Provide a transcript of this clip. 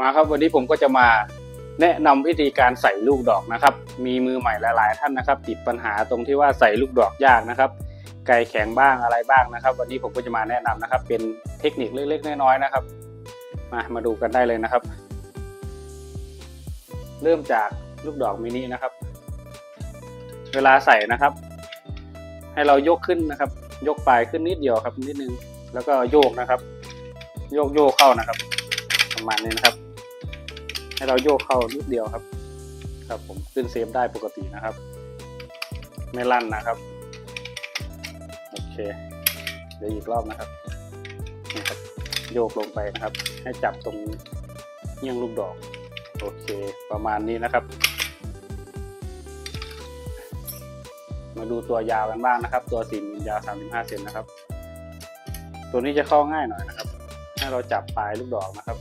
มาครับวันนี้ผมก็จะมาแนะนำวิธีการใส่ลูกดอกนะครับ มีมือใหม่หลาย ๆ ท่านนะครับ ติดปัญหาตรงที่ว่าใส่ลูกดอกยากนะครับ ไก่แข็งบ้างอะไรบ้างนะครับ วันนี้ผมก็จะมาแนะนำนะครับ เป็นเทคนิคเล็ก ๆ น้อย ๆ นะครับ มามาดูกันได้เลยนะครับ เริ่มจากลูกดอกมินินะครับ เวลาใส่นะครับ ให้เรายกขึ้นนะครับ ยกปลายขึ้นนิดเดียวครับนิดนึง แล้วก็โยกนะครับ โยกโยกเข้านะครับ ประมาณนี้นะครับ ให้เราโยกเข้านิดเดียวครับ ครับผมขึ้นเซฟได้ปกตินะครับ ไม่ลั่นนะครับ โอเค เดี๋ยวอีกรอบนะครับนี่ครับ โยกลงไปนะครับ ให้จับตรงเงี้ยงลูกดอก โอเค ประมาณนี้นะครับ มาดูตัวยาวกันบ้างนะครับ ตัวสี่มิลยาว 35 เซนนะครับ ตัวนี้จะเข้าง่ายหน่อยนะครับ ให้เราจับปลายลูกดอกนะครับ